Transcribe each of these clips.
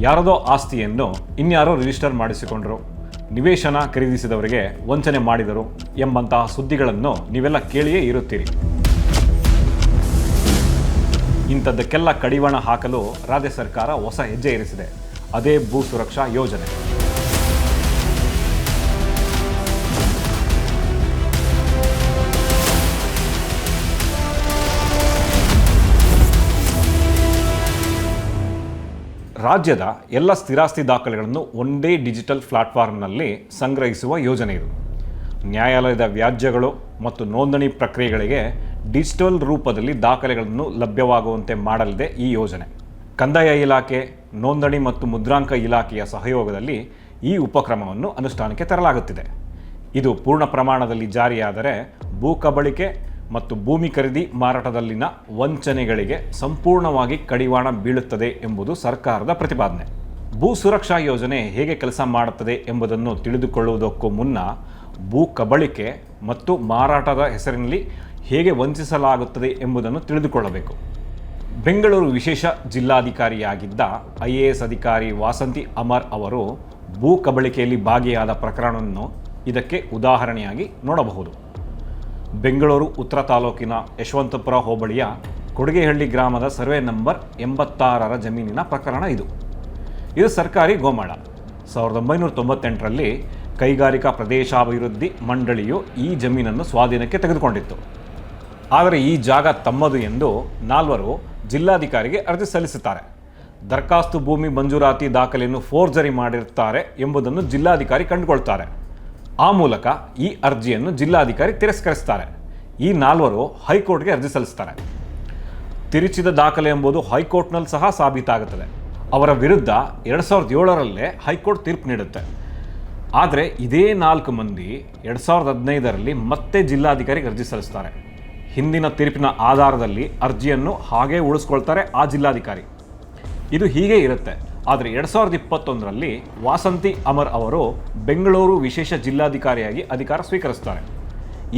ಯಾರದೋ ಆಸ್ತಿಯನ್ನು ಇನ್ಯಾರೋ ರಿಜಿಸ್ಟರ್ ಮಾಡಿಸಿಕೊಂಡರು. ನಿವೇಶನ ಖರೀದಿಸಿದವರಿಗೆ ವಂಚನೆ ಮಾಡಿದರು ಎಂಬಂತಹ ಸುದ್ದಿಗಳನ್ನು ನೀವೆಲ್ಲ ಕೇಳಿಯೇ ಇರುತ್ತೀರಿ. ಇಂಥದ್ದಕ್ಕೆಲ್ಲ ಕಡಿವಾಣ ಹಾಕಲು ರಾಜ್ಯ ಸರ್ಕಾರ ಹೊಸ ಹೆಜ್ಜೆ ಇರಿಸಿದೆ. ಅದೇ ಭೂ ಸುರಕ್ಷಾ ಯೋಜನೆ. ರಾಜ್ಯದ ಎಲ್ಲ ಸ್ಥಿರಾಸ್ತಿ ದಾಖಲೆಗಳನ್ನು ಒಂದೇ ಡಿಜಿಟಲ್ ಪ್ಲಾಟ್ಫಾರ್ಮ್ನಲ್ಲಿ ಸಂಗ್ರಹಿಸುವ ಯೋಜನೆ ಇದು. ನ್ಯಾಯಾಲಯದ ವ್ಯಾಜ್ಯಗಳು ಮತ್ತು ನೋಂದಣಿ ಪ್ರಕ್ರಿಯೆಗಳಿಗೆ ಡಿಜಿಟಲ್ ರೂಪದಲ್ಲಿ ದಾಖಲೆಗಳನ್ನು ಲಭ್ಯವಾಗುವಂತೆ ಮಾಡಲಿದೆ ಈ ಯೋಜನೆ. ಕಂದಾಯ ಇಲಾಖೆ, ನೋಂದಣಿ ಮತ್ತು ಮುದ್ರಾಂಕ ಇಲಾಖೆಯ ಸಹಯೋಗದಲ್ಲಿ ಈ ಉಪಕ್ರಮವನ್ನು ಅನುಷ್ಠಾನಕ್ಕೆ ತರಲಾಗುತ್ತಿದೆ. ಇದು ಪೂರ್ಣ ಪ್ರಮಾಣದಲ್ಲಿ ಜಾರಿಯಾದರೆ ಭೂ ಕಬಳಿಕೆ ಮತ್ತು ಭೂಮಿ ಖರೀದಿ ಮಾರಾಟದಲ್ಲಿನ ವಂಚನೆಗಳಿಗೆ ಸಂಪೂರ್ಣವಾಗಿ ಕಡಿವಾಣ ಬೀಳುತ್ತದೆ ಎಂಬುದು ಸರ್ಕಾರದ ಪ್ರತಿಪಾದನೆ. ಭೂ ಸುರಕ್ಷಾ ಯೋಜನೆ ಹೇಗೆ ಕೆಲಸ ಮಾಡುತ್ತದೆ ಎಂಬುದನ್ನು ತಿಳಿದುಕೊಳ್ಳುವುದಕ್ಕೂ ಮುನ್ನ ಭೂ ಕಬಳಿಕೆ ಮತ್ತು ಮಾರಾಟದ ಹೆಸರಿನಲ್ಲಿ ಹೇಗೆ ವಂಚಿಸಲಾಗುತ್ತದೆ ಎಂಬುದನ್ನು ತಿಳಿದುಕೊಳ್ಳಬೇಕು. ಬೆಂಗಳೂರು ವಿಶೇಷ ಜಿಲ್ಲಾಧಿಕಾರಿಯಾಗಿದ್ದ ಐ ಎ ಎಸ್ ಅಧಿಕಾರಿ ವಾಸಂತಿ ಅಮರ್ ಅವರು ಭೂ ಕಬಳಿಕೆಯಲ್ಲಿ ಭಾಗಿಯಾದ ಪ್ರಕರಣವನ್ನು ಇದಕ್ಕೆ ಉದಾಹರಣೆಯಾಗಿ ನೋಡಬಹುದು. ಬೆಂಗಳೂರು ಉತ್ತರ ತಾಲೂಕಿನ ಯಶವಂತಪುರ ಹೋಬಳಿಯ ಕೊಡುಗೆಹಳ್ಳಿ ಗ್ರಾಮದ ಸರ್ವೆ ನಂಬರ್ ಎಂಬತ್ತಾರರ ಜಮೀನಿನ ಪ್ರಕರಣ ಇದು. ಇದು ಸರ್ಕಾರಿ ಗೋಮಾಳ. ಸಾವಿರದ ಒಂಬೈನೂರ ತೊಂಬತ್ತೆಂಟರಲ್ಲಿ ಕೈಗಾರಿಕಾ ಪ್ರದೇಶಾಭಿವೃದ್ಧಿ ಮಂಡಳಿಯು ಈ ಜಮೀನನ್ನು ಸ್ವಾಧೀನಕ್ಕೆ ತೆಗೆದುಕೊಂಡಿತ್ತು. ಆದರೆ ಈ ಜಾಗ ತಮ್ಮದು ಎಂದು ನಾಲ್ವರು ಜಿಲ್ಲಾಧಿಕಾರಿಗೆ ಅರ್ಜಿ ಸಲ್ಲಿಸುತ್ತಾರೆ. ದರಖಾಸ್ತು ಭೂಮಿ ಮಂಜೂರಾತಿ ದಾಖಲೆಯನ್ನು ಫೋರ್ಜರಿ ಮಾಡಿರುತ್ತಾರೆ ಎಂಬುದನ್ನು ಜಿಲ್ಲಾಧಿಕಾರಿ ಕಂಡುಕೊಳ್ತಾರೆ. ಆ ಮೂಲಕ ಈ ಅರ್ಜಿಯನ್ನು ಜಿಲ್ಲಾಧಿಕಾರಿ ತಿರಸ್ಕರಿಸ್ತಾರೆ. ಈ ನಾಲ್ವರು ಹೈಕೋರ್ಟ್ಗೆ ಅರ್ಜಿ ಸಲ್ಲಿಸ್ತಾರೆ. ತಿರುಚಿದ ದಾಖಲೆ ಎಂಬುದು ಹೈಕೋರ್ಟ್ನಲ್ಲಿ ಸಹ ಸಾಬೀತಾಗುತ್ತದೆ. ಅವರ ವಿರುದ್ಧ ಎರಡು ಸಾವಿರದ ಏಳರಲ್ಲೇ ಹೈಕೋರ್ಟ್ ತೀರ್ಪು ನೀಡುತ್ತೆ. ಆದರೆ ಇದೇ ನಾಲ್ಕು ಮಂದಿ ಎರಡು ಸಾವಿರದ ಹದಿನೈದರಲ್ಲಿ ಮತ್ತೆ ಜಿಲ್ಲಾಧಿಕಾರಿಗೆ ಅರ್ಜಿ ಸಲ್ಲಿಸ್ತಾರೆ. ಹಿಂದಿನ ತೀರ್ಪಿನ ಆಧಾರದಲ್ಲಿ ಅರ್ಜಿಯನ್ನು ಹಾಗೇ ಉಳಿಸ್ಕೊಳ್ತಾರೆ ಆ ಜಿಲ್ಲಾಧಿಕಾರಿ. ಇದು ಹೀಗೆ ಇರುತ್ತೆ. ಆದರೆ ಎರಡು ಸಾವಿರದ ಇಪ್ಪತ್ತೊಂದರಲ್ಲಿ ವಾಸಂತಿ ಅಮರ್ ಅವರು ಬೆಂಗಳೂರು ವಿಶೇಷ ಜಿಲ್ಲಾಧಿಕಾರಿಯಾಗಿ ಅಧಿಕಾರ ಸ್ವೀಕರಿಸ್ತಾರೆ.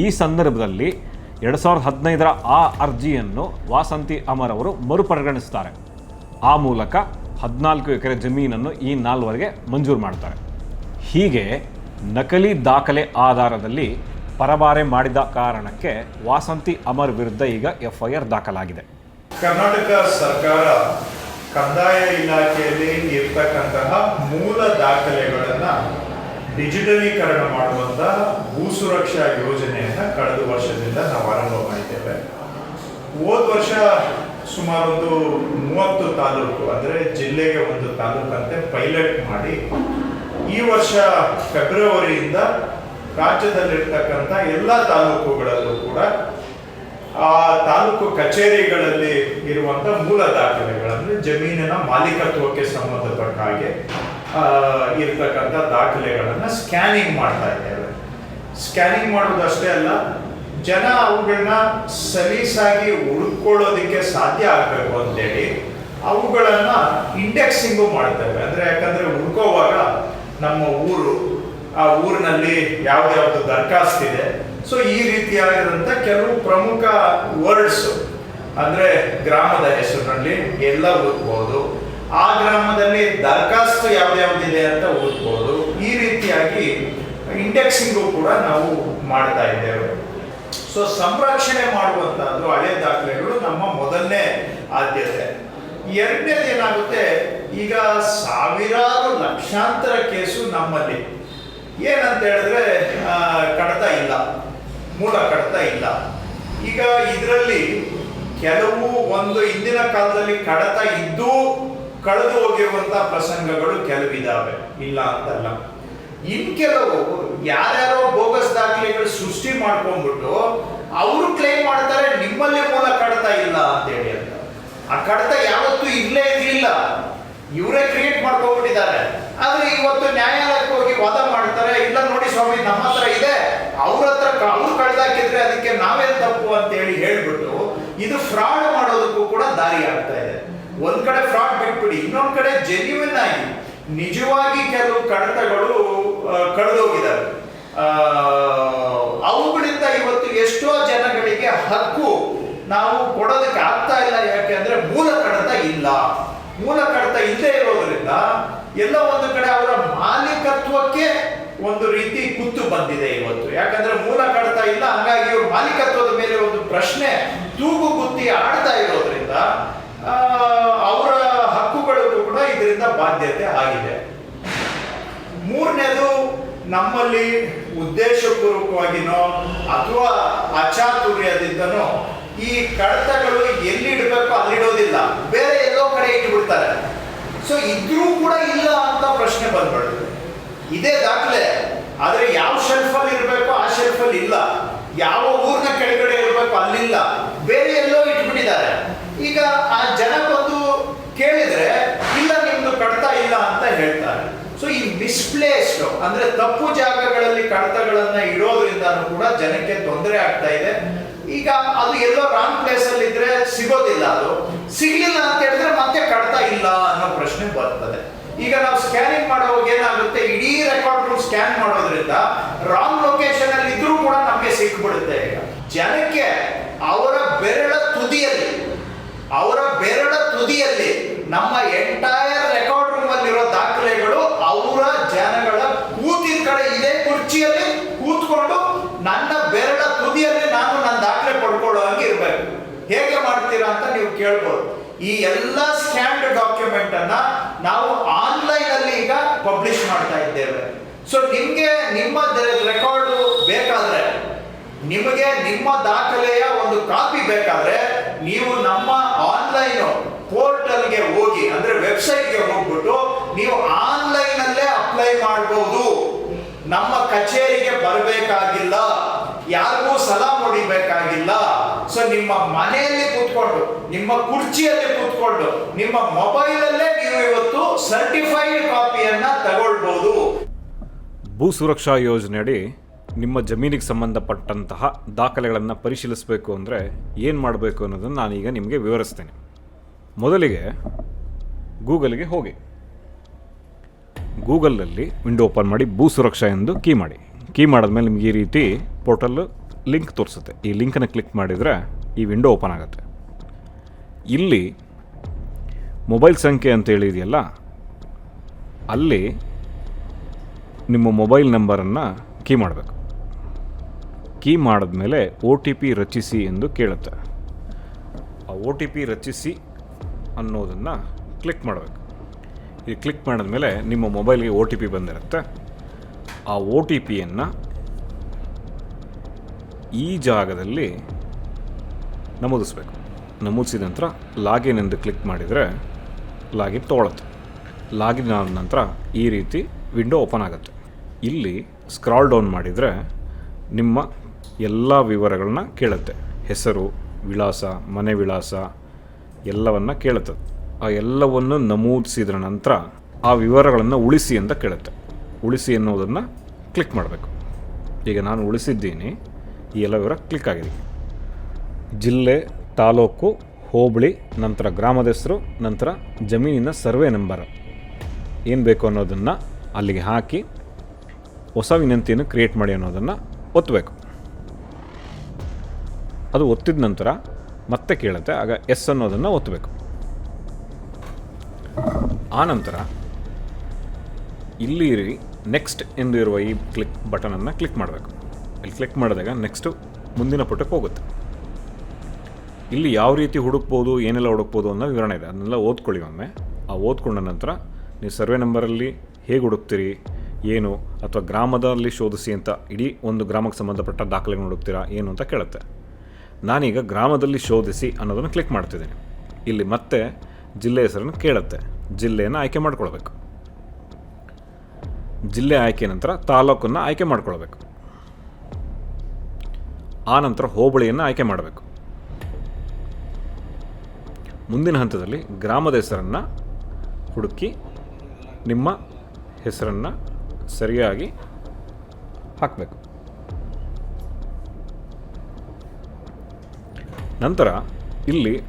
ಈ ಸಂದರ್ಭದಲ್ಲಿ ಎರಡು ಸಾವಿರದ ಹದಿನೈದರ ಆ ಅರ್ಜಿಯನ್ನು ವಾಸಂತಿ ಅಮರ್ ಅವರು ಮರುಪರಿಗಣಿಸ್ತಾರೆ. ಆ ಮೂಲಕ ಹದಿನಾಲ್ಕು ಎಕರೆ ಜಮೀನನ್ನು ಈ ನಾಲ್ವರಿಗೆ ಮಂಜೂರು ಮಾಡ್ತಾರೆ. ಹೀಗೆ ನಕಲಿ ದಾಖಲೆ ಆಧಾರದಲ್ಲಿ ಪರಬಾರೆ ಮಾಡಿದ ಕಾರಣಕ್ಕೆ ವಾಸಂತಿ ಅಮರ್ ವಿರುದ್ಧ ಈಗ ಎಫ್ಐಆರ್ ದಾಖಲಾಗಿದೆ. ಕರ್ನಾಟಕ ಸರ್ಕಾರ ಕಂದಾಯ ಇಲಾಖೆಯಲ್ಲಿ ಇರ್ತಕ್ಕಂತಹ ಮೂಲ ದಾಖಲೆಗಳನ್ನ ಡಿಜಿಟಲೀಕರಣ ಮಾಡುವಂತಹ ಭೂ ಸುರಕ್ಷಾ ಯೋಜನೆಯನ್ನ ಕಳೆದ ವರ್ಷದಿಂದ ನಾವು ಆರಂಭ ಮಾಡಿದ್ದೇವೆ. ಹೋದ ವರ್ಷ ಸುಮಾರು ಒಂದು ಮೂವತ್ತು ತಾಲೂಕು, ಅಂದರೆ ಜಿಲ್ಲೆಗೆ ಒಂದು ತಾಲೂಕಂತೆ ಪೈಲಟ್ ಮಾಡಿ ಈ ವರ್ಷ ಫೆಬ್ರವರಿಯಿಂದ ರಾಜ್ಯದಲ್ಲಿರ್ತಕ್ಕಂಥ ಎಲ್ಲ ತಾಲೂಕುಗಳಲ್ಲೂ ಕೂಡ ಆ ತಾಲೂಕು ಕಚೇರಿಗಳಲ್ಲಿ ಇರುವಂತ ಮೂಲ ದಾಖಲೆಗಳಂದ್ರೆ ಜಮೀನಿನ ಮಾಲೀಕತ್ವಕ್ಕೆ ಸಂಬಂಧಪಟ್ಟ ಹಾಗೆ ಇರ್ತಕ್ಕಂಥ ದಾಖಲೆಗಳನ್ನ ಸ್ಕ್ಯಾನಿಂಗ್ ಮಾಡ್ತಾ ಇದ್ದೇವೆ. ಸ್ಕ್ಯಾನಿಂಗ್ ಮಾಡೋದಷ್ಟೇ ಅಲ್ಲ, ಜನ ಅವುಗಳನ್ನ ಸಲೀಸಾಗಿ ಹುಡುಕೊಳ್ಳೋದಕ್ಕೆ ಸಾಧ್ಯ ಆಗಬೇಕು ಅಂತೇಳಿ ಅವುಗಳನ್ನ ಇಂಡೆಕ್ಸಿಂಗು ಮಾಡ್ತೇವೆ ಅಂದ್ರೆ ಯಾಕಂದ್ರೆ ಹುಡ್ಕೋವಾಗ ನಮ್ಮ ಊರು, ಆ ಊರಿನಲ್ಲಿ ಯಾವ್ದಾವ್ದು ದರಖಾಸ್ತಿದೆ ಸೊ ಈ ರೀತಿಯಾಗಿರುವಂತ ಕೆಲವು ಪ್ರಮುಖ ವರ್ಡ್ಸ್ ಅಂದ್ರೆ ಗ್ರಾಮದ ಹೆಸರಿನಲ್ಲಿ ಎಲ್ಲ ಹುಡುಕ್ಬೋದು ಆ ಗ್ರಾಮದಲ್ಲಿ ದರಖಾಸ್ತು ಯಾವ್ದಾವ್ದಿದೆ ಅಂತ ಹುಡುಕ್ಬೋದು ಈ ರೀತಿಯಾಗಿ ಇಂಡೆಕ್ಸಿಂಗ್ ಕೂಡ ನಾವು ಮಾಡ್ತಾ ಇದ್ದೇವೆ. ಸೊ ಸಂರಕ್ಷಣೆ ಮಾಡುವಂತಹದ್ದು ಹಳೆ ದಾಖಲೆಗಳು ನಮ್ಮ ಮೊದಲನೇ ಆದ್ಯತೆ. ಎರಡನೇದು ಏನಾಗುತ್ತೆ? ಈಗ ಸಾವಿರಾರು ಲಕ್ಷಾಂತರ ಕೇಸು ನಮ್ಮಲ್ಲಿ. ಏನಂತ ಹೇಳಿದ್ರೆ ಕಡತ ಇಲ್ಲ. ಮೂಲ ಕಡತ ಇಲ್ಲ. ಈಗ ಇದರಲ್ಲಿ ಕೆಲವು ಒಂದು ಹಿಂದಿನ ಕಾಲದಲ್ಲಿ ಕಡತ ಇದ್ದು ಕಳೆದು ಹೋಗಿರುವಂತಹ ಪ್ರಸಂಗಗಳು ಕೆಲವಿದಾವೆ ಇಲ್ಲ ಅಂತಲ್ಲ. ಇನ್ ಕೆಲವು ಯಾರ್ಯಾರೋ ಬೋಗಸ್ ದಾಖಲೆಗಳು ಸೃಷ್ಟಿ ಮಾಡ್ಕೊಂಡ್ಬಿಟ್ಟು ಅವರು ಕ್ಲೈಮ್ ಮಾಡ್ತಾರೆ, ನಿಮ್ಮಲ್ಲಿ ಮೂಲ ಕಡತ ಇಲ್ಲ ಅಂತೇಳಿ ಅಂತ. ಆ ಕಡತ ಯಾವತ್ತೂ ಇಲ್ಲೇ ಇರಲಿಲ್ಲ. ಇವರೇ ಕ್ರಿಯೇಟ್ ಮಾಡ್ಕೊಂಡ್ಬಿಟ್ಟಿದ್ದಾರೆ. ಆದ್ರೆ ಇವತ್ತು ನ್ಯಾಯಾಲಯಕ್ಕೆ ಹೋಗಿ ವಾದ ಮಾಡ್ತಾರೆ, ಇಲ್ಲ ನೋಡಿ ಸ್ವಾಮಿ, ನಮ್ಮ ಹತ್ರ ಇದೆ. ಅವ್ರ ಹತ್ರ ಅವ್ರು ಕಳೆದಾಕಿದ್ರೆ ಅದಕ್ಕೆ ನಾವೇನ್ ತಪ್ಪು ಅಂತ ಹೇಳಿ ಹೇಳ್ಬಿಟ್ಟು ಇದು ಫ್ರಾಡ್ ಮಾಡೋದಕ್ಕೂ ಕೂಡ ದಾರಿ ಆಗ್ತಾ ಇದೆ. ಒಂದ್ ಕಡೆ ಫ್ರಾಡ್ ಬಿಟ್ಬಿಡಿ, ಇನ್ನೊಂದ್ ಕಡೆ ಜೆನ್ಯೂನ್ ಆಗಿ ನಿಜವಾಗಿ ಕೆಲವು ಕಡತಗಳು ಕಳೆದೋಗಿದ್ದಾರೆ ಅವುಗಳಿಂದ ಇವತ್ತು ಎಷ್ಟೋ ಜನಗಳಿಗೆ ಹಕ್ಕು ನಾವು ಕೊಡೋದಕ್ಕೆ ಆಗ್ತಾ ಇಲ್ಲ ಯಾಕೆಂದ್ರೆ ಮೂಲ ಕಡತ ಇಲ್ಲ. ಮೂಲ ಕಡತ ಇಲ್ಲದೆ ಇರೋದ್ರಿಂದ ಇರೋದ್ರಿಂದ ಎಲ್ಲ ಒಂದು ಕಡೆ ಅವರ ಮಾಲೀಕತ್ವಕ್ಕೆ ಒಂದು ರೀತಿ ಕುತ್ತು ಬಂದಿದೆ ಇವತ್ತು. ಯಾಕಂದ್ರೆ ಮೂಲ ಕಡತ ಇಲ್ಲ, ಹಂಗಾಗಿ ಇವ್ರ ಮಾಲೀಕತ್ವದ ಮೇಲೆ ಒಂದು ಪ್ರಶ್ನೆ ತೂಗು ಗುತ್ತಿ ಆಡ್ತಾ ಇರೋದ್ರಿಂದ ಅವರ ಹಕ್ಕುಗಳಿಗೂ ಕೂಡ ಇದರಿಂದ ಬಾಧ್ಯತೆ ಆಗಿದೆ. ಮೂರನೇದು, ನಮ್ಮಲ್ಲಿ ಉದ್ದೇಶಪೂರ್ವಕವಾಗಿನೋ ಅಥವಾ ಅಚಾತುರ್ಯದಿಂದನೋ ಈ ಕಡತಗಳು ಎಲ್ಲಿ ಇಡಬೇಕು ಅಲ್ಲಿಡೋದಿಲ್ಲ. ಬೇರೆ ಎಲ್ಲೋ ಕಡೆ ಇಟ್ಬಿಡ್ತಾರೆ. ಸೊ ಇದ್ರೂ ಕೂಡ ಇಲ್ಲ ಅಂತ ಪ್ರಶ್ನೆ ಬಂದ್ಬಿಡುತ್ತೆ. ಇದೇ ದಾಖಲೆ. ಆದರೆ ಯಾವ ಶೆಲ್ಫಲ್ಲಿ ಇರಬೇಕು ಆ ಶೆಲ್ಫಲ್ಲಿ ಇಲ್ಲ. ಯಾವ ಊರಿನ ಕೆಳಗಡೆ ಇರಬೇಕು ಅಲ್ಲಿಲ್ಲ. ಬೇರೆ ಎಲ್ಲೋ ಇಟ್ಬಿಟ್ಟಿದ್ದಾರೆ. ಈಗ ಆ ಜನ ಬಂದು ಕೇಳಿದ್ರೆ, ಇಲ್ಲ, ನಿಮ್ದು ಕಡತ ಇಲ್ಲ ಅಂತ ಹೇಳ್ತಾರೆ. ಸೊ ಈ ಮಿಸ್ಪ್ಲೇಸ್ಡ್ ಅಂದ್ರೆ ತಪ್ಪು ಜಾಗಗಳಲ್ಲಿ ಕಡತಗಳನ್ನ ಇಡೋದ್ರಿಂದನೂ ಕೂಡ ಜನಕ್ಕೆ ತೊಂದರೆ ಆಗ್ತಾ ಇದೆ. ಈಗ ಅದು ಎಲ್ಲೋ ರಾಂಗ್ ಪ್ಲೇಸ್ ಅಲ್ಲಿ ಇದ್ರೆ ಸಿಗೋದಿಲ್ಲ ಅದು. ಸಿಗ್ಲಿಲ್ಲ ಅಂತ ಹೇಳಿದ್ರೆ ಮತ್ತೆ ಕಡತ ಇಲ್ಲ ಅನ್ನೋ ಪ್ರಶ್ನೆ ಬರ್ತದೆ. ಈಗ ನಾವು ಸ್ಕ್ಯಾನಿಂಗ್ ಮಾಡುವಾಗ ಏನಾಗುತ್ತೆ? ಇಡೀ ರೆಕಾರ್ಡ್ ಸ್ಕ್ಯಾನ್ ಮಾಡೋದ್ರಿಂದ ರಾಂಗ್ ಲೊಕೇಶನ್ ಅಲ್ಲಿ ಇದ್ರೂ ಕೂಡ ನಮಗೆ ಸಿಕ್ಬಿಡುತ್ತೆ ಈಗ. ಜನಕ್ಕೆ ಅವರ ಬೆರಳ ತುದಿಯಲ್ಲಿ, ಅವರ ಬೆರಳ ತುದಿಯಲ್ಲಿ ನಮ್ಮ ಎಂಟೈರ್ ರೆಕಾರ್ಡ್ ರೂಮ್ ಅಲ್ಲಿರೋ ದಾಖಲೆಗಳು ಅವರ ಜನಗಳ ಕೂತಿದ ಕಡೆ ಇದೇ ಕುರ್ಚಿಯಲ್ಲಿ ಕೂತ್ಕೊಂಡು ನನ್ನ ಬೆರಳ ತುದಿಯಲ್ಲಿ ನಾನು ನನ್ನ ದಾಖಲೆ ಪಡ್ಕೊಳ್ಳೋ ಹಂಗೆ ಇರ್ಬೇಕು ಹೇಗೆ ಮಾಡ್ತೀರಾ ಅಂತ ನೀವು ಕೇಳ್ಬೋದು ಈ ಎಲ್ಲ ಸ್ಕ್ಯಾಂಡ್ ಡಾಕ್ಯುಮೆಂಟ್ ಅನ್ನ ನಾವು ಆನ್ಲೈನ್ ಅಲ್ಲಿ ಈಗ ಪಬ್ಲಿಷ್ ಮಾಡ್ತಾ ಇದ್ದೇವೆ. ಸೊ ನಿಮ್ಗೆ ನಿಮ್ಮ ರೆಕಾರ್ಡ್ ಬೇಕಾದ್ರೆ, ನಿಮಗೆ ನಿಮ್ಮ ದಾಖಲೆಯ ಒಂದು ಕಾಪಿ ಬೇಕಾದ್ರೆ, ನೀವು ನಮ್ಮ ಆನ್ಲೈನ್ ಪೋರ್ಟಲ್ಗೆ ಹೋಗಿ, ಅಂದ್ರೆ ವೆಬ್ಸೈಟ್ಗೆ ಹೋಗ್ಬಿಟ್ಟು ನೀವು ಆನ್ಲೈನ್ ಅಲ್ಲೇ ಅಪ್ಲೈ ಮಾಡಬಹುದು ನಮ್ಮ ಕಚೇರಿಗೆ ಬರಬೇಕಾಗಿಲ್ಲ. ಯಾರಿಗೂ ಸಲಾ ಹೊಡಿಬೇಕಾಗಿಲ್ಲ ಸೊ ನಿಮ್ಮ ಮನೆಯಲ್ಲಿ ಕೂತ್ಕೊಂಡು, ನಿಮ್ಮ ಕುರ್ಚಿಯಲ್ಲಿ ಕೂತ್ಕೊಂಡು, ನಿಮ್ಮ ಮೊಬೈಲ್ ಅಲ್ಲೇ ನೀವು ಇವತ್ತು ಸರ್ಟಿಫೈಡ್ ಕಾಪಿಯನ್ನ ತಗೊಳ್ಬಹುದು ಭೂ ಸುರಕ್ಷಾ ಯೋಜನೆಯಡಿ ನಿಮ್ಮ ಜಮೀನಿಗೆ ಸಂಬಂಧಪಟ್ಟಂತಹ ದಾಖಲೆಗಳನ್ನು ಪರಿಶೀಲಿಸಬೇಕು ಅಂದರೆ ಏನು ಮಾಡಬೇಕು ಅನ್ನೋದನ್ನು ನಾನೀಗ ನಿಮಗೆ ವಿವರಿಸ್ತೇನೆ. ಮೊದಲಿಗೆ ಗೂಗಲ್ಗೆ ಹೋಗಿ. ಗೂಗಲಲ್ಲಿ ವಿಂಡೋ ಓಪನ್ ಮಾಡಿ ಭೂ ಸುರಕ್ಷಾ ಎಂದು ಕೀ ಮಾಡಿ. ಕೀ ಮಾಡಿದ್ಮೇಲೆ ನಿಮಗೆ ಈ ರೀತಿ ಪೋರ್ಟಲ್ ಲಿಂಕ್ ತೋರಿಸುತ್ತೆ. ಈ ಲಿಂಕನ್ನು ಕ್ಲಿಕ್ ಮಾಡಿದರೆ ಈ ವಿಂಡೋ ಓಪನ್ ಆಗುತ್ತೆ. ಇಲ್ಲಿ ಮೊಬೈಲ್ ಸಂಖ್ಯೆ ಅಂತ ಹೇಳಿದೆಯಲ್ಲ, ಅಲ್ಲಿ ನಿಮ್ಮ ಮೊಬೈಲ್ ನಂಬರನ್ನು ಕೀ ಮಾಡಬೇಕು. ಕೀ ಮಾಡಿದ್ಮೇಲೆ ಒ ಟಿ ಪಿ ರಚಿಸಿ ಎಂದು ಕೇಳುತ್ತೆ. ಆ ಒ ಟಿ ಪಿ ರಚಿಸಿ ಅನ್ನೋದನ್ನು ಕ್ಲಿಕ್ ಮಾಡಬೇಕು. ಈ ಕ್ಲಿಕ್ ಮಾಡಿದ್ಮೇಲೆ ನಿಮ್ಮ ಮೊಬೈಲ್ಗೆ ಒ ಟಿ ಪಿ ಬಂದಿರುತ್ತೆ. ಆ ಒ ಟಿ ಪಿಯನ್ನು ಈ ಜಾಗದಲ್ಲಿ ನಮೂದಿಸ್ಬೇಕು. ನಮೂದಿಸಿದ ನಂತರ ಲಾಗಿನ್ ಎಂದು ಕ್ಲಿಕ್ ಮಾಡಿದರೆ ಲಾಗಿನ್ ತೊಗೊಳತ್ತೆ. ಲಾಗಿನ್ ಆದ ನಂತರ ಈ ರೀತಿ ವಿಂಡೋ ಓಪನ್ ಆಗುತ್ತೆ. ಇಲ್ಲಿ ಸ್ಕ್ರಾಲ್ ಡೌನ್ ಮಾಡಿದರೆ ನಿಮ್ಮ ಎಲ್ಲ ವಿವರಗಳನ್ನ ಕೇಳುತ್ತೆ. ಹೆಸರು, ವಿಳಾಸ, ಮನೆ ವಿಳಾಸ ಎಲ್ಲವನ್ನು ಕೇಳುತ್ತೆ. ಆ ಎಲ್ಲವನ್ನು ನಮೂದಿಸಿದ ನಂತರ ಆ ವಿವರಗಳನ್ನು ಉಳಿಸಿ ಅಂತ ಕೇಳುತ್ತೆ. ಉಳಿಸಿ ಅನ್ನೋದನ್ನು ಕ್ಲಿಕ್ ಮಾಡಬೇಕು. ಈಗ ನಾನು ಉಳಿಸಿದ್ದೀನಿ. ಈ ಎಲ್ಲ ವಿವರ ಕ್ಲಿಕ್ ಆಗಿದೆ. ಜಿಲ್ಲೆ, ತಾಲೂಕು, ಹೋಬಳಿ, ನಂತರ ಗ್ರಾಮದ ಹೆಸರು, ನಂತರ ಜಮೀನಿನ ಸರ್ವೆ ನಂಬರ್. ಏನು ಬೇಕು ಅನ್ನೋದನ್ನು ಅಲ್ಲಿಗೆ ಹಾಕಿ, ಹೊಸ ವಿನಂತಿಯನ್ನು ಕ್ರಿಯೇಟ್ ಮಾಡಿ ಅನ್ನೋದನ್ನು ಒತ್ತಬೇಕು ಅದು ಒತ್ತಿದ ನಂತರ ಮತ್ತೆ ಕೇಳುತ್ತೆ, ಆಗ ಎಸ್ ಅನ್ನೋದನ್ನು ಒತ್ತಬೇಕು ಆ ನಂತರ ಇಲ್ಲಿ ನೆಕ್ಸ್ಟ್ ಎಂದು ಇರುವ ಈ ಕ್ಲಿಕ್ ಬಟನನ್ನು ಕ್ಲಿಕ್ ಮಾಡಬೇಕು. ಇಲ್ಲಿ ಕ್ಲಿಕ್ ಮಾಡಿದಾಗ ನೆಕ್ಸ್ಟು ಮುಂದಿನ ಪುಟಕ್ಕೆ ಹೋಗುತ್ತೆ. ಇಲ್ಲಿ ಯಾವ ರೀತಿ ಹುಡುಕ್ಬೋದು, ಏನೆಲ್ಲ ಹುಡುಕ್ಬೋದು ಅನ್ನೋ ವಿವರಣೆ ಇದೆ. ಅದನ್ನೆಲ್ಲ ಓದ್ಕೊಳ್ಳಿ ಒಮ್ಮೆ. ಆ ಓದ್ಕೊಂಡ ನಂತರ ನೀವು ಸರ್ವೆ ನಂಬರಲ್ಲಿ ಹೇಗೆ ಹುಡುಕ್ತೀರಿ, ಏನು, ಅಥವಾ ಗ್ರಾಮದಲ್ಲಿ ಶೋಧಿಸಿ ಅಂತ ಇಡೀ ಒಂದು ಗ್ರಾಮಕ್ಕೆ ಸಂಬಂಧಪಟ್ಟ ದಾಖಲೆಗಳನ್ನ ಹುಡುಕ್ತೀರಾ, ಏನು ಅಂತ ಕೇಳುತ್ತೆ. ನಾನೀಗ ಗ್ರಾಮದಲ್ಲಿ ಶೋಧಿಸಿ ಅನ್ನೋದನ್ನು ಕ್ಲಿಕ್ ಮಾಡ್ತಿದ್ದೀನಿ. ಇಲ್ಲಿ ಮತ್ತೆ ಜಿಲ್ಲೆ ಹೆಸರನ್ನು ಕೇಳುತ್ತೆ. ಜಿಲ್ಲೆಯನ್ನು ಆಯ್ಕೆ ಮಾಡ್ಕೊಳ್ಬೇಕು. ಜಿಲ್ಲೆ ಆಯ್ಕೆ ನಂತರ ತಾಲೂಕನ್ನು ಆಯ್ಕೆ ಮಾಡ್ಕೊಳ್ಬೇಕು. ಆ ನಂತರ ಹೋಬಳಿಯನ್ನು ಆಯ್ಕೆ ಮಾಡಬೇಕು. ಮುಂದಿನ ಹಂತದಲ್ಲಿ ಗ್ರಾಮದ ಹೆಸರನ್ನು ಹುಡುಕಿ ನಿಮ್ಮ ಹೆಸರನ್ನು ಸರಿಯಾಗಿ ಹಾಕಬೇಕು. ನಂತರ ಇಲ್ಲಿ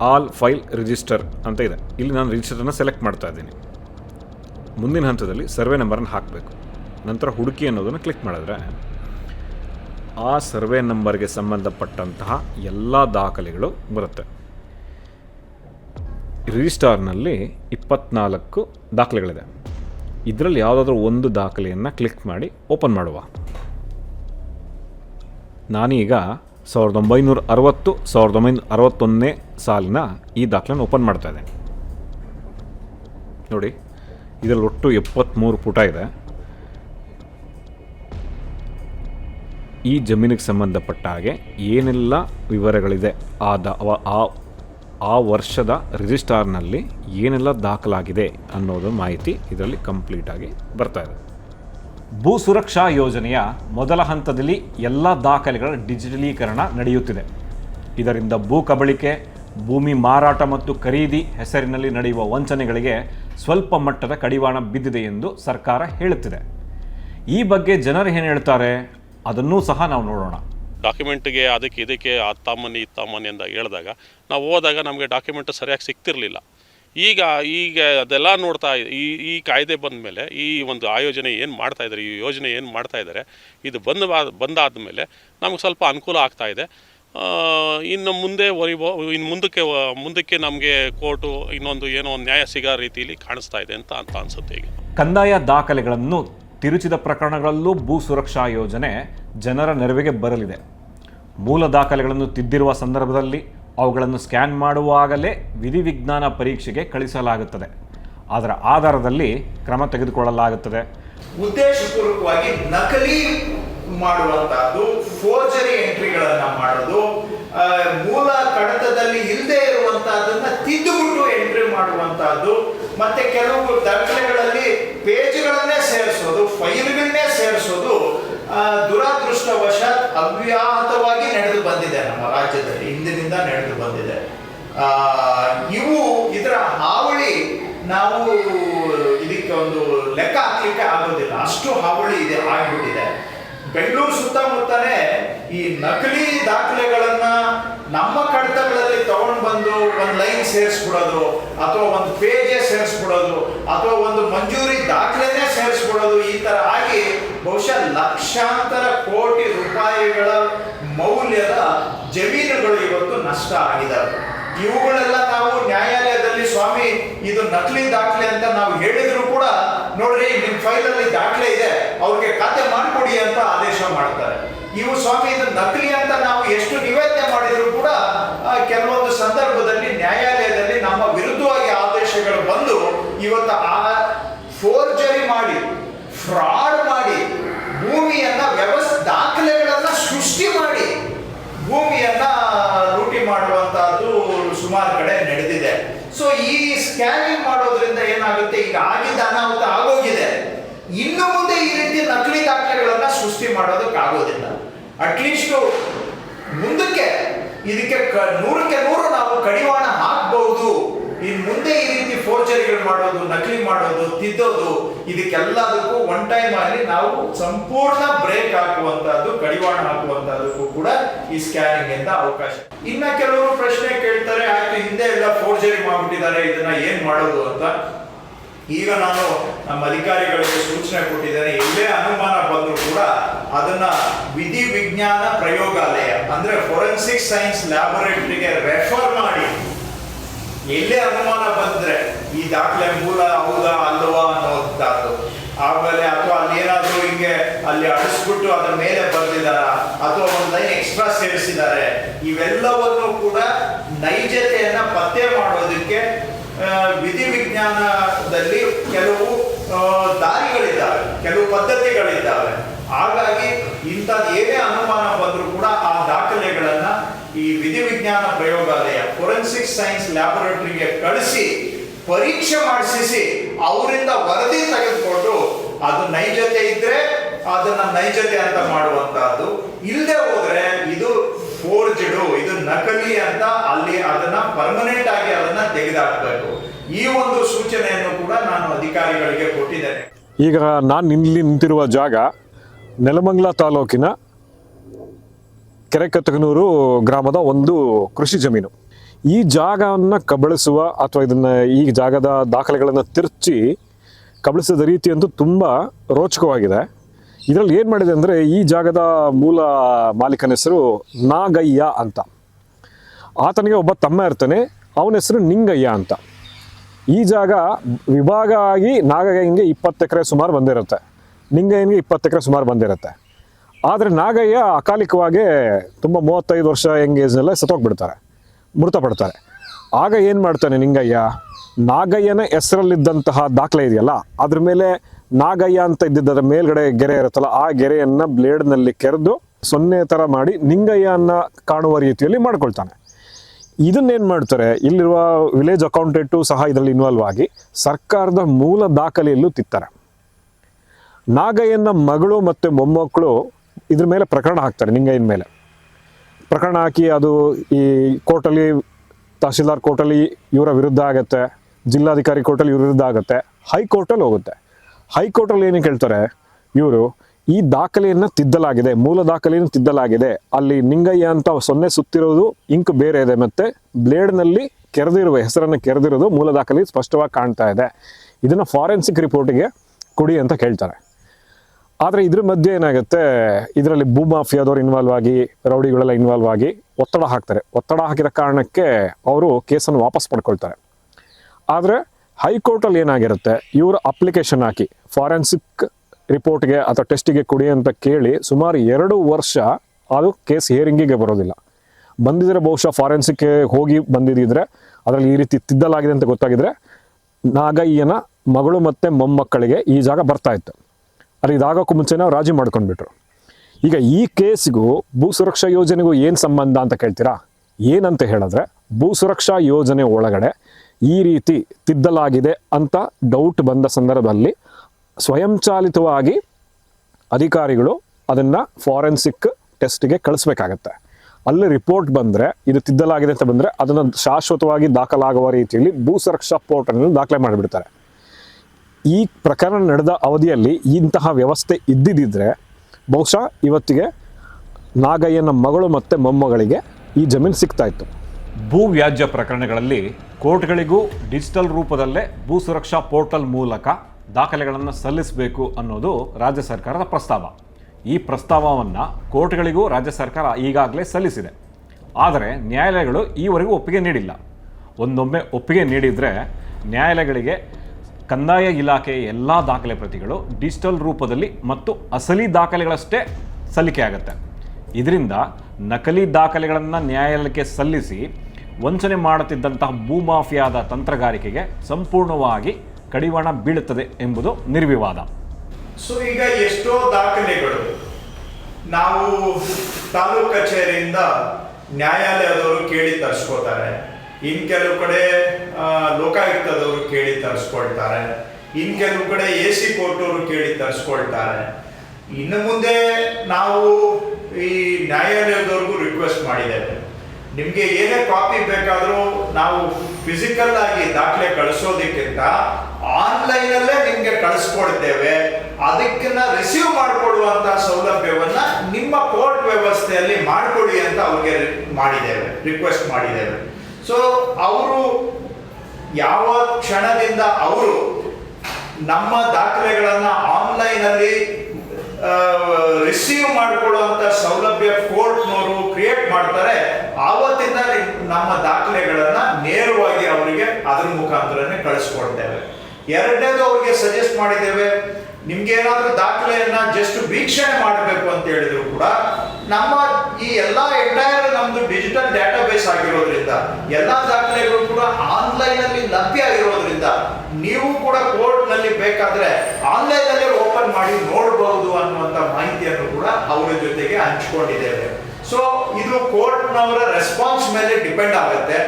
ಆಲ್ ಫೈಲ್ ರಿಜಿಸ್ಟರ್ ಅಂತ ಇದೆ. ಇಲ್ಲಿ ನಾನು ರಿಜಿಸ್ಟರನ್ನು ಸೆಲೆಕ್ಟ್ ಮಾಡ್ತಾ ಇದ್ದೀನಿ. ಮುಂದಿನ ಹಂತದಲ್ಲಿ ಸರ್ವೆ ನಂಬರನ್ನು ಹಾಕಬೇಕು. ನಂತರ ಹುಡುಕಿ ಅನ್ನೋದನ್ನು ಕ್ಲಿಕ್ ಮಾಡಿದ್ರೆ ಆ ಸರ್ವೆ ನಂಬರ್ಗೆ ಸಂಬಂಧಪಟ್ಟಂತಹ ಎಲ್ಲ ದಾಖಲೆಗಳು ಬರುತ್ತೆ. ರಿಜಿಸ್ಟಾರ್ನಲ್ಲಿ ಇಪ್ಪತ್ನಾಲ್ಕು ದಾಖಲೆಗಳಿದೆ. ಇದರಲ್ಲಿ ಯಾವುದಾದ್ರೂ ಒಂದು ದಾಖಲೆಯನ್ನು ಕ್ಲಿಕ್ ಮಾಡಿ ಓಪನ್ ಮಾಡುವ. ನಾನೀಗ ಸಾವಿರದ ಒಂಬೈನೂರ ಅರವತ್ತು ಸಾವಿರದ ಒಂಬೈನೂರ ಅರವತ್ತೊಂದನೇ ಸಾಲಿನ ಈ ದಾಖಲೆಯನ್ನು ಓಪನ್ ಮಾಡ್ತಾ ಇದ್ದೇನೆ. ನೋಡಿ, ಇದರಲ್ಲಿ ಒಟ್ಟು ಎಪ್ಪತ್ತ್ಮೂರು ಪುಟ ಇದೆ. ಈ ಜಮೀನಿಗೆ ಸಂಬಂಧಪಟ್ಟ ಹಾಗೆ ಏನೆಲ್ಲ ವಿವರಗಳಿದೆ ಆ ದ ಆ ಆ ವರ್ಷದ ರಿಜಿಸ್ಟಾರ್ನಲ್ಲಿ ಏನೆಲ್ಲ ದಾಖಲಾಗಿದೆ ಅನ್ನೋದು ಮಾಹಿತಿ ಇದರಲ್ಲಿ ಕಂಪ್ಲೀಟಾಗಿ ಬರ್ತಾ ಇದೆ ಭೂ ಸುರಕ್ಷಾ ಯೋಜನೆಯ ಮೊದಲ ಹಂತದಲ್ಲಿ ಎಲ್ಲ ದಾಖಲೆಗಳ ಡಿಜಿಟಲೀಕರಣ ನಡೆಯುತ್ತಿದೆ. ಇದರಿಂದ ಭೂ ಕಬಳಿಕೆ, ಭೂಮಿ ಮಾರಾಟ ಮತ್ತು ಖರೀದಿ ಹೆಸರಿನಲ್ಲಿ ನಡೆಯುವ ವಂಚನೆಗಳಿಗೆ ಸ್ವಲ್ಪ ಮಟ್ಟದ ಕಡಿವಾಣ ಬಿದ್ದಿದೆ ಎಂದು ಸರ್ಕಾರ ಹೇಳುತ್ತಿದೆ. ಈ ಬಗ್ಗೆ ಜನರು ಏನು ಹೇಳ್ತಾರೆ? ಅದನ್ನೂ ಸಹ ನಾವು ನೋಡೋಣ. ಡಾಕ್ಯುಮೆಂಟ್ಗೆ ಅದಕ್ಕೆ ಇದಕ್ಕೆ ಅತ್ತಮ್ಮನಿ ತಾಮನಿ ಇದು ತಾಮನಿ ಅಂತ ಹೇಳಿದಾಗ ನಾವು ಹೋದಾಗ ನಮಗೆ ಡಾಕ್ಯುಮೆಂಟ್ ಸರಿಯಾಗಿ ಸಿಗ್ತಿರಲಿಲ್ಲ ಈಗ ಈಗ ಅದೆಲ್ಲ ನೋಡ್ತಾ ಈ ಈ ಕಾಯ್ದೆ ಬಂದ ಮೇಲೆ ಈ ಒಂದು ಆಯೋಜನೆ ಏನು ಮಾಡ್ತಾ ಇದ್ದಾರೆ ಈ ಯೋಜನೆ ಏನು ಮಾಡ್ತಾ ಇದ್ದಾರೆ ಇದು ಬಂದ ಬಂದಾದ ಮೇಲೆ ನಮ್ಗೆ ಸ್ವಲ್ಪ ಅನುಕೂಲ ಆಗ್ತಾ ಇದೆ. ಇನ್ನು ಮುಂದೆ ಒರಿಬೋ ಇನ್ನು ಮುಂದಕ್ಕೆ ಮುಂದಕ್ಕೆ ನಮಗೆ ಕೋರ್ಟು ಇನ್ನೊಂದು ಏನೋ ಒಂದು ನ್ಯಾಯ ಸಿಗೋ ರೀತಿಯಲ್ಲಿ ಕಾಣಿಸ್ತಾ ಇದೆ ಅಂತ ಅಂತ ಅನಿಸುತ್ತೆ ಈಗ. ಕಂದಾಯ ದಾಖಲೆಗಳನ್ನು ತಿರುಚಿದ ಪ್ರಕರಣಗಳಲ್ಲೂ ಭೂ ಸುರಕ್ಷಾ ಯೋಜನೆ ಜನರ ನೆರವಿಗೆ ಬರಲಿದೆ. ಮೂಲ ದಾಖಲೆಗಳನ್ನು ತಿದ್ದಿರುವ ಸಂದರ್ಭದಲ್ಲಿ ಅವುಗಳನ್ನು ಸ್ಕ್ಯಾನ್ ಮಾಡುವಾಗಲೇ ವಿಧಿವಿಜ್ಞಾನ ಪರೀಕ್ಷೆಗೆ ಕಳಿಸಲಾಗುತ್ತದೆ. ಅದರ ಆಧಾರದಲ್ಲಿ ಕ್ರಮ ತೆಗೆದುಕೊಳ್ಳಲಾಗುತ್ತದೆ. ಉದ್ದೇಶಪೂರ್ವಕವಾಗಿ ನಕಲಿ ಮಾಡುವಂತಹದ್ದು, ಫೋರ್ಜರಿ ಎಂಟ್ರಿಗಳನ್ನು ಮಾಡೋದು ಮೂಲ ಕಡತದಲ್ಲಿ ಇಲ್ಲದೆ ಇರುವಂತಹದನ್ನ ತಿದ್ದುಬಿಟ್ಟು ಎಂಟ್ರಿ ಮಾಡುವಂತಹದ್ದು, ಮತ್ತೆ ಕೆಲವು ದಾಖಲೆಗಳಲ್ಲಿ ಪೇಜ್ಗಳನ್ನೇ ಸೇರಿಸೋದು, ಫೈಲ್ಗಳನ್ನೇ ಸೇರಿಸೋದು ದುರಾದೃಷ್ಟವಶಾತ್ ಅವ್ಯಾಹತವಾಗಿ ನಡೆದು ಬಂದಿದೆ ನಮ್ಮ ರಾಜ್ಯದಲ್ಲಿ, ಹಿಂದಿನಿಂದ ನಡೆದು ಬಂದಿದೆ. ಇವು ಇದರ ಹಾವಳಿ ನಾವು ಇದಕ್ಕೆ ಒಂದು ಲೆಕ್ಕ ಹಾಕ್ಲಿಕ್ಕೆ ಆಗೋದಿಲ್ಲ. ಅಷ್ಟು ಹಾವಳಿ ಇದೆ ಆಗ್ಬಿಟ್ಟಿದೆ ಬೆಂಗಳೂರು ಸುತ್ತಮುತ್ತನೆ ಈ ನಕಲಿ ದಾಖಲೆಗಳನ್ನ ನಮ್ಮ ಕಡತಗಳಲ್ಲಿ ತಗೊಂಡು ಬಂದು ಒಂದು ಲೈನ್ ಸೇರಿಸ್ಬಿಡೋದು, ಅಥವಾ ಒಂದು ಪೇಜೇ ಸೇರಿಸ್ಬಿಡೋದು, ಅಥವಾ ಒಂದು ಮಂಜೂರಿ ದಾಖಲೆನೇ ಸೇರಿಸ್ಬಿಡೋದು, ಈ ತರ ಆಗಿ ಬಹುಶಃ ಲಕ್ಷಾಂತರ ಕೋಟಿ ರೂಪಾಯಿಗಳ ಮೌಲ್ಯದ ಜಮೀನುಗಳು ಇವತ್ತು ನಷ್ಟ ಆಗಿದ್ದಾವೆ ಇವುಗಳೆಲ್ಲ ನಾವು ನ್ಯಾಯಾಲಯದಲ್ಲಿ, ಸ್ವಾಮಿ, ಇದು ನಕಲಿ ದಾಖಲೆ ಅಂತ ನಾವು ಹೇಳಿದ್ರು ನೋಡ್ರಿ, ನಿಮ್ ಫೈಲಲ್ಲಿ ದಾಖಲೆ ಇದೆ. ಅವ್ರಿಗೆ ಖಾತೆ ಮಾಡಿಕೊಡಿ ಅಂತ ಆದೇಶ ಮಾಡ್ತಾರೆ. ಇವು ಸ್ವಾಮಿ, ಇದು ನಕಲಿ ಅಂತ ನಾವು ಎಷ್ಟು ನಿವೇದನೆ ಮಾಡಿದ್ರು ಕೂಡ ಕೆಲವೊಂದು ಸಂದರ್ಭದಲ್ಲಿ ನ್ಯಾಯಾಲಯದಲ್ಲಿ ನಮ್ಮ ವಿರುದ್ಧವಾಗಿ ಆದೇಶಗಳು ಬಂದು ಇವತ್ತು ಆ ಫೋರ್ಜರಿ ಮಾಡಿ ಫ್ರಾಡ್ ಮಾಡಿ, ಭೂಮಿಯನ್ನ ವ್ಯವಸ್ಥೆ ದಾಖಲೆಗಳನ್ನ ಸೃಷ್ಟಿ ಮಾಡಿ, ಭೂಮಿಯನ್ನ ರೂಟಿ ಮಾಡುವಂತಹದ್ದು ಸುಮಾರು ಕಡೆ ನಡೆದಿದೆ. ಸೊ ಈ ಸ್ಕ್ಯಾನಿಂಗ್ ಮಾಡೋದ್ರಿಂದ ಏನಾಗುತ್ತೆ? ಈಗ ಆಗಿದ್ದ ಅನಾಹುತ ಆಗೋಗಿದೆ. ಇನ್ನು ಮುಂದೆ ಈ ರೀತಿ ನಕಲಿ ದಾಖಲೆಗಳನ್ನ ಸೃಷ್ಟಿ ಮಾಡೋದಕ್ಕೆ ಆಗೋದಿಲ್ಲ. ಅಟ್ಲೀಸ್ಟ್ ಮುಂದಕ್ಕೆ, ಇದಕ್ಕೆ ನೂರಕ್ಕೆ ನೂರು ನಾವು ಕಡಿವಾಣ ಹಾಕಬಹುದು. ಇನ್ ಮುಂದೆ ಈ ರೀತಿ ಫೋರ್ಜರಿಗಳು ಮಾಡೋದು, ನಕಲಿ ಮಾಡೋದು, ತಿದ್ದೋದು, ಇದಕ್ಕೆಲ್ಲದಕ್ಕೂ ಒನ್ ಟೈಮ್ ಅಲ್ಲಿ ನಾವು ಸಂಪೂರ್ಣ ಬ್ರೇಕ್ ಹಾಕುವಂತಹದ್ದು, ಕಡಿವಾಣ ಹಾಕುವಂತಹದಕ್ಕೂ ಕೂಡ ಈ ಸ್ಕ್ಯಾನಿಂಗ್ ಇಂದ ಅವಕಾಶ. ಇನ್ನ ಕೆಲವರು ಪ್ರಶ್ನೆ ಕೇಳ್ತಾರೆ, ಆಯ್ತು, ಹಿಂದೆ ಎಲ್ಲ ಫೋರ್ಜರಿ ಮಾಡ್ಬಿಟ್ಟಿದ್ದಾರೆ, ಇದನ್ನ ಏನ್ ಮಾಡೋದು ಅಂತ. ಈಗ ನಾನು ನಮ್ಮ ಅಧಿಕಾರಿಗಳಿಗೆ ಸೂಚನೆ ಕೊಟ್ಟಿದ್ದೇನೆ, ಎಲ್ಲೇ ಅನುಮಾನ ಬಂದರೂ ಕೂಡ ಅದನ್ನ ವಿಧಿ ವಿಜ್ಞಾನ ಪ್ರಯೋಗಾಲಯ, ಅಂದ್ರೆ ಫೊರೆನ್ಸಿಕ್ ಸೈನ್ಸ್ ಲ್ಯಾಬೊರೇಟರಿಗೆ ರೆಫರ್ ಮಾಡಿ ಎಲ್ಲೇ ಅನುಮಾನ ಬಂದ್ರೆ ಈ ದಾಖಲೆ ಮೂಲ ಹೌದಾ ಅಲ್ವಾ ಅನ್ನೋದಾದ್ರು ಆಮೇಲೆ ಅಥವಾ ಅಲ್ಲಿ ಏನಾದ್ರೂ ಹಿಂಗೆ ಅಲ್ಲಿ ಅಳಿಸ್ಬಿಟ್ಟು ಅದ್ರ ಮೇಲೆ ಬರ್ದಿದಾರ ಅಥವಾ ಒಂದು ಲೈನ್ ಎಕ್ಸ್ಟ್ರಾ ಸೇರಿಸಿದ್ದಾರೆ. ಇವೆಲ್ಲವನ್ನು ಕೂಡ ನೈಜತೆಯನ್ನ ಪತ್ತೆ ಮಾಡೋದಕ್ಕೆ ಆ, ವಿಧಿವಿಜ್ಞಾನದಲ್ಲಿ ಕೆಲವು ದಾರಿಗಳಿದ್ದಾವೆ ಕೆಲವು ಪದ್ಧತಿಗಳಿದ್ದಾವೆ. ಹಾಗಾಗಿ ಇಂಥದ್ದು ಏನೇ ಅನುಮಾನ ಬಂದರೂ ಕೂಡ ಆ ದಾಖಲೆಗಳನ್ನು ಈ ವಿಧಿವಿಜ್ಞಾನ ಪ್ರಯೋಗಾಲಯ ಫೊರೆನ್ಸಿಕ್ ಸೈನ್ಸ್ ಲ್ಯಾಬೊರೇಟರಿಗೆ ಕಳಿಸಿ ಪರೀಕ್ಷೆ ಮಾಡಿಸಿ ಅವರಿಂದ ವರದಿ ತೆಗೆದುಕೊಂಡು ಅದು ನೈಜತೆ ಇದ್ರೆ ಅದನ್ನ ನೈಜತೆ ಅಂತ ಮಾಡುವಂತಹದ್ದು. ಇಲ್ಲದೆ ಹೋದ್ರೆ ಫೋರ್ಜ್ಡು ಇದು ನಕಲಿ ಅಂತ ಅಲ್ಲಿ ಅದನ್ನ ಪರ್ಮನೆಂಟ್ ಆಗಿ ಅದನ್ನ ತೆಗೆದಾಕಬೇಕು. ಈ ಒಂದು ಸೂಚನೆಯನ್ನು ಕೂಡ ನಾನು ಅಧಿಕಾರಿಗಳಿಗೆ ಕೊಟ್ಟಿದ್ದೇನೆ. ಈಗ ನಾನು ಇಲ್ಲಿ ನಿಂತಿರುವ ಜಾಗ ನೆಲಮಂಗಲ ತಾಲೂಕಿನ ಕೆರೆಕತ್ತಗನೂರು ಗ್ರಾಮದ ಒಂದು ಕೃಷಿ ಜಮೀನು. ಈ ಜಾಗವನ್ನು ಕಬಳಿಸುವ ಅಥವಾ ಇದನ್ನು ಈ ಜಾಗದ ದಾಖಲೆಗಳನ್ನು ತಿರ್ಚಿ ಕಬಳಿಸಿದ ರೀತಿಯಂತೂ ತುಂಬ ರೋಚಕವಾಗಿದೆ. ಇದರಲ್ಲಿ ಏನು ಮಾಡಿದೆ ಅಂದರೆ ಈ ಜಾಗದ ಮೂಲ ಮಾಲೀಕನ ಹೆಸರು ನಾಗಯ್ಯ ಅಂತ. ಆತನಿಗೆ ಒಬ್ಬ ತಮ್ಮ ಇರ್ತಾನೆ, ಅವನ ಹೆಸರು ನಿಂಗಯ್ಯ ಅಂತ. ಈ ಜಾಗ ವಿಭಾಗ ಆಗಿ ನಾಗಯ್ಯಂಗೆ ಇಪ್ಪತ್ತು ಎಕರೆ ಸುಮಾರು ಬಂದಿರುತ್ತೆ. ನಿಂಗಯ್ಯನಿಗೆ ಇಪ್ಪತ್ತು ಎಕರೆ ಸುಮಾರು ಬಂದಿರುತ್ತೆ. ಆದರೆ ನಾಗಯ್ಯ ಅಕಾಲಿಕವಾಗಿ ತುಂಬ ಮೂವತ್ತೈದು ವರ್ಷ ಎಂಗೇಜ್ನೆಲ್ಲ ಸತ್ತೋಗ್ಬಿಡ್ತಾರೆ, ಮೃತಪಡ್ತಾರೆ. ಆಗ ಏನು ಮಾಡ್ತಾನೆ ನಿಂಗಯ್ಯ? ನಾಗಯ್ಯನ ಹೆಸರಲ್ಲಿದ್ದಂತಹ ದಾಖಲೆ ಇದೆಯಲ್ಲ, ಅದ್ರ ಮೇಲೆ ನಾಗಯ್ಯ ಅಂತ ಇದ್ದಿದ್ದರ ಮೇಲ್ಗಡೆ ಗೆರೆ ಇರುತ್ತಲ್ಲ, ಆ ಗೆರೆಯನ್ನು ಬ್ಲೇಡ್ನಲ್ಲಿ ಕೆರೆದು ಸೊನ್ನೆ ಥರ ಮಾಡಿ ನಿಂಗಯ್ಯನ ಕಾಣುವ ರೀತಿಯಲ್ಲಿ ಮಾಡ್ಕೊಳ್ತಾನೆ. ಇದನ್ನೇನು ಮಾಡ್ತಾರೆ, ಇಲ್ಲಿರುವ ವಿಲೇಜ್ ಅಕೌಂಟೆಂಟು ಸಹ ಇದರಲ್ಲಿ ಇನ್ವಾಲ್ವ್ ಆಗಿ ಸರ್ಕಾರದ ಮೂಲ ದಾಖಲೆಯಲ್ಲೂ ತಿತ್ತಾರೆ. ನಾಗಯ್ಯನ ಮಗಳು ಮತ್ತು ಮೊಮ್ಮಕ್ಕಳು ಇದ್ರ ಮೇಲೆ ಪ್ರಕರಣ ಹಾಕ್ತಾರೆ, ನಿಂಗಯ್ಯನ ಮೇಲೆ. ಪ್ರಕರಣ ಹಾಕಿ ಅದು ಈ ಕೋರ್ಟಲ್ಲಿ, ತಹಶೀಲ್ದಾರ್ ಕೋರ್ಟಲ್ಲಿ ಇವರ ವಿರುದ್ಧ ಆಗುತ್ತೆ, ಜಿಲ್ಲಾಧಿಕಾರಿ ಕೋರ್ಟಲ್ಲಿ ಇವ್ರ ವಿರುದ್ಧ ಆಗುತ್ತೆ, ಹೈಕೋರ್ಟಲ್ಲಿ ಹೋಗುತ್ತೆ. ಹೈಕೋರ್ಟಲ್ಲಿ ಏನು ಕೇಳ್ತಾರೆ? ಇವರು, ಈ ದಾಖಲೆಯನ್ನು ತಿದ್ದಲಾಗಿದೆ, ಮೂಲ ದಾಖಲೆಯನ್ನು ತಿದ್ದಲಾಗಿದೆ. ಅಲ್ಲಿ ನಿಂಗಯ್ಯ ಅಂತ ಸೊನ್ನೆ ಸುತ್ತಿರೋದು ಇಂಕ್ ಬೇರೆ ಇದೆ, ಮತ್ತು ಬ್ಲೇಡ್ನಲ್ಲಿ ಕೆರೆದಿರುವ, ಹೆಸರನ್ನು ಕೆರೆದಿರೋದು ಮೂಲ ದಾಖಲೆ ಸ್ಪಷ್ಟವಾಗಿ ಕಾಣ್ತಾ ಇದೆ. ಇದನ್ನು ಫಾರೆನ್ಸಿಕ್ ರಿಪೋರ್ಟಿಗೆ ಕೊಡಿ ಅಂತ ಕೇಳ್ತಾರೆ. ಆದರೆ ಇದ್ರ ಮಧ್ಯೆ ಏನಾಗುತ್ತೆ, ಇದರಲ್ಲಿ ಭೂಮಾಫಿಯಾದವ್ರು ಇನ್ವಾಲ್ವ್ ಆಗಿ, ರೌಡಿಗಳೆಲ್ಲ ಇನ್ವಾಲ್ವ್ ಆಗಿ ಒತ್ತಡ ಹಾಕ್ತಾರೆ. ಒತ್ತಡ ಹಾಕಿದ ಕಾರಣಕ್ಕೆ ಅವರು ಕೇಸನ್ನು ವಾಪಸ್ ಪಡ್ಕೊಳ್ತಾರೆ. ಆದರೆ ಹೈಕೋರ್ಟಲ್ಲಿ ಏನಾಗಿರುತ್ತೆ? ಇವರು ಅಪ್ಲಿಕೇಶನ್ ಹಾಕಿ, ಫಾರೆನ್ಸಿಕ್ ರಿಪೋರ್ಟ್ಗೆ ಅಥವಾ ಟೆಸ್ಟಿಗೆ ಕೊಡಿ ಅಂತ ಕೇಳಿ ಸುಮಾರು ಎರಡು ವರ್ಷ ಅದು ಕೇಸ್ ಹಿಯರಿಂಗಿಗೆ ಬರೋದಿಲ್ಲ. ಬಂದಿದ್ರೆ ಬಹುಶಃ ಫಾರೆನ್ಸಿಕ್ಗೆ ಹೋಗಿ ಬಂದಿದ್ದಿದ್ರೆ, ಅದರಲ್ಲಿ ಈ ರೀತಿ ತಿದ್ದಲಾಗಿದೆ ಅಂತ ಗೊತ್ತಾಗಿದ್ರೆ ನಾಗಯ್ಯನ ಮಗಳು ಮತ್ತು ಮೊಮ್ಮಕ್ಕಳಿಗೆ ಈ ಜಾಗ ಬರ್ತಾ ಇತ್ತು. ಅಲ್ಲಿ ಇದಾಗೋಕ್ಕೂ ಮುಂಚೆ ನಾವು ರಾಜಿ ಮಾಡ್ಕೊಂಡ್ಬಿಟ್ರು. ಈಗ ಈ ಕೇಸಿಗೂ ಭೂ ಸುರಕ್ಷಾ ಯೋಜನೆಗೂ ಏನು ಸಂಬಂಧ ಅಂತ ಕೇಳ್ತೀರಾ? ಏನಂತ ಹೇಳಿದ್ರೆ ಭೂ ಸುರಕ್ಷಾ ಯೋಜನೆ ಒಳಗಡೆ ಈ ರೀತಿ ತಿದ್ದಲಾಗಿದೆ ಅಂತ ಡೌಟ್ ಬಂದ ಸಂದರ್ಭದಲ್ಲಿ ಸ್ವಯಂಚಾಲಿತವಾಗಿ ಅಧಿಕಾರಿಗಳು ಅದನ್ನು ಫಾರೆನ್ಸಿಕ್ ಟೆಸ್ಟ್ಗೆ ಕಳಿಸ್ಬೇಕಾಗತ್ತೆ. ಅಲ್ಲಿ ರಿಪೋರ್ಟ್ ಬಂದರೆ, ಇದು ತಿದ್ದಲಾಗಿದೆ ಅಂತ ಬಂದರೆ ಅದನ್ನು ಶಾಶ್ವತವಾಗಿ ದಾಖಲಾಗುವ ರೀತಿಯಲ್ಲಿ ಭೂ ಸುರಕ್ಷಾ ಪೋರ್ಟಲ್ನಲ್ಲಿ ದಾಖಲೆ ಮಾಡಿಬಿಡ್ತಾರೆ. ಈ ಪ್ರಕರಣ ನಡೆದ ಅವಧಿಯಲ್ಲಿ ಇಂತಹ ವ್ಯವಸ್ಥೆ ಇದ್ದಿದ್ದರೆ ಬಹುಶಃ ಇವತ್ತಿಗೆ ನಾಗಯ್ಯನ ಮಗಳು ಮತ್ತು ಮೊಮ್ಮಗಳಿಗೆ ಈ ಜಮೀನು ಸಿಗ್ತಾ ಭೂ ವ್ಯಾಜ್ಯ ಪ್ರಕರಣಗಳಲ್ಲಿ ಕೋರ್ಟ್ಗಳಿಗೂ ಡಿಜಿಟಲ್ ರೂಪದಲ್ಲೇ ಭೂ ಸುರಕ್ಷಾ ಪೋರ್ಟಲ್ ಮೂಲಕ ದಾಖಲೆಗಳನ್ನು ಸಲ್ಲಿಸಬೇಕು ಅನ್ನೋದು ರಾಜ್ಯ ಸರ್ಕಾರದ ಪ್ರಸ್ತಾವ. ಈ ಪ್ರಸ್ತಾವವನ್ನು ಕೋರ್ಟ್ಗಳಿಗೂ ರಾಜ್ಯ ಸರ್ಕಾರ ಈಗಾಗಲೇ ಸಲ್ಲಿಸಿದೆ. ಆದರೆ ನ್ಯಾಯಾಲಯಗಳು ಈವರೆಗೂ ಒಪ್ಪಿಗೆ ನೀಡಿಲ್ಲ. ಒಂದೊಮ್ಮೆ ಒಪ್ಪಿಗೆ ನೀಡಿದರೆ ನ್ಯಾಯಾಲಯಗಳಿಗೆ ಕಂದಾಯ ಇಲಾಖೆಯ ಎಲ್ಲ ದಾಖಲೆ ಪ್ರತಿಗಳು ಡಿಜಿಟಲ್ ರೂಪದಲ್ಲಿ ಮತ್ತು ಅಸಲಿ ದಾಖಲೆಗಳಷ್ಟೇ ಸಲ್ಲಿಕೆ ಆಗುತ್ತೆ. ಇದರಿಂದ ನಕಲಿ ದಾಖಲೆಗಳನ್ನು ನ್ಯಾಯಾಲಯಕ್ಕೆ ಸಲ್ಲಿಸಿ ವಂಚನೆ ಮಾಡುತ್ತಿದ್ದಂತಹ ಭೂಮಾಫಿಯಾದ ತಂತ್ರಗಾರಿಕೆಗೆ ಸಂಪೂರ್ಣವಾಗಿ ಕಡಿವಾಣ ಬೀಳುತ್ತದೆ ಎಂಬುದು ನಿರ್ವಿವಾದ. ಸೊ ಈಗ ಎಷ್ಟೋ ದಾಖಲೆಗಳು ನಾವು ತಾಲೂಕು ಕಚೇರಿಯಿಂದ ನ್ಯಾಯಾಲಯದವರು ಕೇಳಿ ತರಿಸ್ಕೋತಾರೆ. ಇನ್ ಕೆಲವು ಕಡೆ ಲೋಕಾಯುಕ್ತದವರು ಕೇಳಿ ತರಿಸ್ಕೊಳ್ತಾರೆ. ಇನ್ ಕೆಲವು ಕಡೆ ಎ ಸಿ ಕೋರ್ಟವರು ಕೇಳಿ ತರಿಸ್ಕೊಳ್ತಾರೆ. ಇನ್ನು ಮುಂದೆ ನಾವು ಈ ನ್ಯಾಯಾಲಯದವರೆಗೂ ರಿಕ್ವೆಸ್ಟ್ ಮಾಡಿದ್ದೇವೆ ನಿಮಗೆ ಏನೇ ಕಾಪಿ ಬೇಕಾದರೂ ನಾವು ಫಿಸಿಕಲ್ ಆಗಿ ದಾಖಲೆ ಕಳಿಸೋದಕ್ಕಿಂತ ಆನ್ಲೈನಲ್ಲೇ ನಿಮಗೆ ಕಳಿಸ್ಕೊಡ್ತೇವೆ. ಅದಕ್ಕನ್ನ ರಿಸೀವ್ ಮಾಡಿಕೊಡುವಂಥ ಸೌಲಭ್ಯವನ್ನ ನಿಮ್ಮ ಕೋರ್ಟ್ ವ್ಯವಸ್ಥೆಯಲ್ಲಿ ಮಾಡಿಕೊಡಿ ಅಂತ ಅವ್ರಿಗೆ ಮಾಡಿದ್ದೇವೆ ರಿಕ್ವೆಸ್ಟ್ ಮಾಡಿದ್ದೇವೆ. ಸೊ ಅವರು ಯಾವ ಕ್ಷಣದಿಂದ ಅವರು ನಮ್ಮ ದಾಖಲೆಗಳನ್ನ ಆನ್ಲೈನ್ ಅಲ್ಲಿ ರಿಸೀವ್ ಮಾಡಿಕೊಳ್ಳುವಂತ ಸೌಲಭ್ಯ ಕೋರ್ಟ್ನವರು ಕ್ರಿಯೇಟ್ ಮಾಡ್ತಾರೆ. ಆವತ್ತಿಂದ ನಮ್ಮ ದಾಖಲೆಗಳನ್ನ ನೇರವಾಗಿ ಅವರಿಗೆ ಅದರ ಮುಖಾಂತರನೇ ಕಳಿಸ್ಕೊಡ್ತೇವೆ. ಎರಡನೇದು ಅವರಿಗೆ ಸಜೆಸ್ಟ್ ಮಾಡಿದ್ದೇವೆ, ನಿಮ್ಗೆ ಏನಾದರೂ ದಾಖಲೆಯನ್ನ ಜಸ್ಟ್ ವೀಕ್ಷಣೆ ಮಾಡಬೇಕು ಅಂತ ಹೇಳಿದ್ರು ಕೂಡ, ನಮ್ಮ ಈ ಎಲ್ಲಾ ಎಂಟೈರ್ ನಮ್ದು ಡಿಜಿಟಲ್ ಡಾಟಾಬೇಸ್ ಆಗಿರೋದ್ರಿಂದ, ಎಲ್ಲಾ ದಾಖಲೆಗಳು ಕೂಡ ಆನ್ಲೈನ್ ಅಲ್ಲಿ ಲಭ್ಯ ಇರೋದ್ರಿಂದ ನೀವು ಕೂಡ ಕೋರ್ಟ್ನಲ್ಲಿ ಬೇಕಾದ್ರೆ ಆನ್ಲೈನ್ ಅಲ್ಲಿ ಓಪನ್ ಮಾಡಿ ನೋಡಬಹುದು ಅನ್ನುವಂತ ಮಾಹಿತಿಯನ್ನು ಕೂಡ ಅವರ ಜೊತೆಗೆ ಹಂಚಿಕೊಂಡಿದ್ದೇವೆ. ಸೊ ಇದು ಕೋರ್ಟ್ನವರ ರೆಸ್ಪಾನ್ಸ್ ಮೇಲೆ ಡಿಪೆಂಡ್ ಆಗುತ್ತೆ.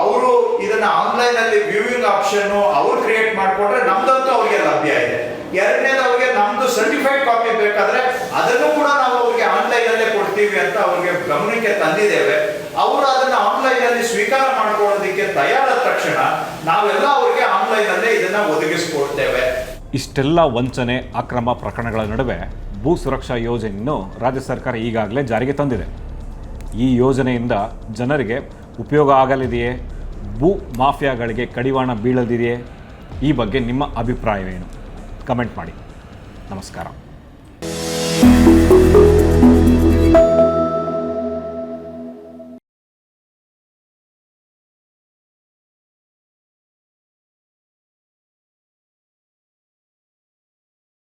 ಅವರು ಇದನ್ನ ಆನ್ಲೈನ್ ಅಲ್ಲಿ ವ್ಯೂವಿಂಗ್ ಆಪ್ಷನ್ ಅವ್ರು ಕ್ರಿಯೇಟ್ ಮಾಡಿಕೊಂಡ್ರೆ ನಮ್ದಂತೂ ಅವರಿಗೆ ಲಭ್ಯ ಇದೆ. ಎರಡನೇದು ಅವ್ರಿಗೆ ನಮ್ದು ಸರ್ಟಿಫೈಡ್ ಕಾಪಿ ಬೇಕಾದ್ರೆ ಅದನ್ನು ಕೂಡ ನಾವು ಅವ್ರಿಗೆ ಆನ್ಲೈನ್ ಅಲ್ಲೇ ಕೊಡ್ತೀವಿ ಅಂತ ಅವ್ರಿಗೆ ಗಮನಕ್ಕೆ ತಂದಿದ್ದೇವೆ. ಅವರು ಅದನ್ನ ಆನ್ಲೈನ್ ಅಲ್ಲಿ ಸ್ವೀಕಾರ ಮಾಡ್ಕೊಳ್ಳೋದಕ್ಕೆ ತಯಾರಾದ ತಕ್ಷಣ ನಾವೆಲ್ಲ ಅವ್ರಿಗೆ ಆನ್ಲೈನ್ ಅಲ್ಲೇ ಇದನ್ನ ಒದಗಿಸ್ಕೊಡ್ತೇವೆ. ಇಷ್ಟೆಲ್ಲ ವಂಚನೆ, ಅಕ್ರಮ ಪ್ರಕರಣಗಳ ನಡುವೆ ಭೂ ಸುರಕ್ಷಾ ಯೋಜನೆಯನ್ನು ರಾಜ್ಯ ಸರ್ಕಾರ ಈಗಾಗಲೇ ಜಾರಿಗೆ ತಂದಿದೆ. ಈ ಯೋಜನೆಯಿಂದ ಜನರಿಗೆ ಉಪಯೋಗ ಆಗಲಿದೆಯೇ? ಭೂ ಮಾಫಿಯಾಗಳಿಗೆ ಕಡಿವಾಣ ಬೀಳದಿದೆಯೇ ಈ ಬಗ್ಗೆ ನಿಮ್ಮ ಅಭಿಪ್ರಾಯವೇನು? ಕಮೆಂಟ್ ಮಾಡಿ. ನಮಸ್ಕಾರ.